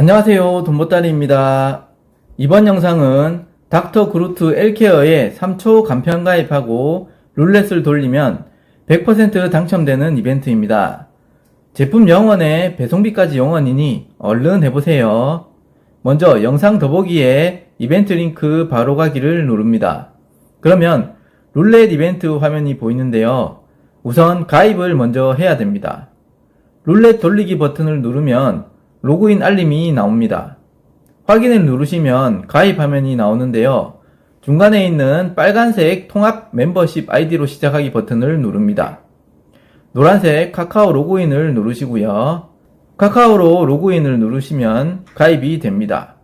안녕하세요. 돈보따리입니다. 이번 영상은 닥터 그루트 엘케어에 3초 간편 가입하고 룰렛을 돌리면 100% 당첨되는 이벤트입니다. 제품 영원에 배송비까지 영원이니 얼른 해보세요. 먼저 영상 더보기에 이벤트 링크 바로 가기를 누릅니다. 그러면 룰렛 이벤트 화면이 보이는데요. 우선 가입을 먼저 해야 됩니다. 룰렛 돌리기 버튼을 누르면 로그인 알림이 나옵니다. 확인을 누르시면 가입 화면이 나오는데요. 중간에 있는 빨간색 통합 멤버십 아이디로 시작하기 버튼을 누릅니다. 노란색 카카오 로그인을 누르시고요. 카카오로 로그인을 누르시면 가입이 됩니다.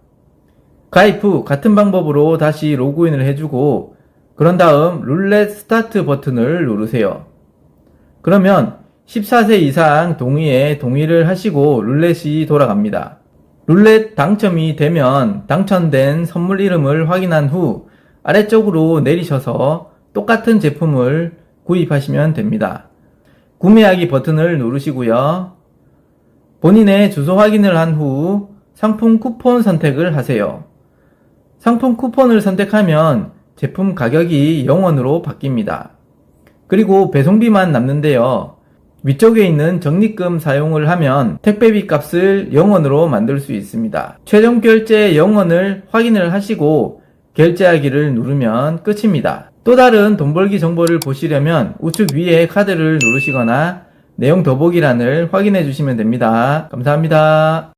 가입 후 같은 방법으로 다시 로그인을 해주고 그런 다음 룰렛 스타트 버튼을 누르세요. 그러면 14세 이상 동의에 동의를 하시고 룰렛이 돌아갑니다. 룰렛 당첨이 되면 당첨된 선물 이름을 확인한 후 아래쪽으로 내리셔서 똑같은 제품을 구입하시면 됩니다. 구매하기 버튼을 누르시고요. 본인의 주소 확인을 한 후 상품 쿠폰 선택을 하세요. 상품 쿠폰을 선택하면 제품 가격이 0원으로 바뀝니다. 그리고 배송비만 남는데요. 위쪽에 있는 적립금 사용을 하면 택배비 값을 0원으로 만들 수 있습니다. 최종 결제 0원을 확인을 하시고 결제하기를 누르면 끝입니다. 또 다른 돈 벌기 정보를 보시려면 우측 위에 카드를 누르시거나 내용 더보기란을 확인해 주시면 됩니다. 감사합니다.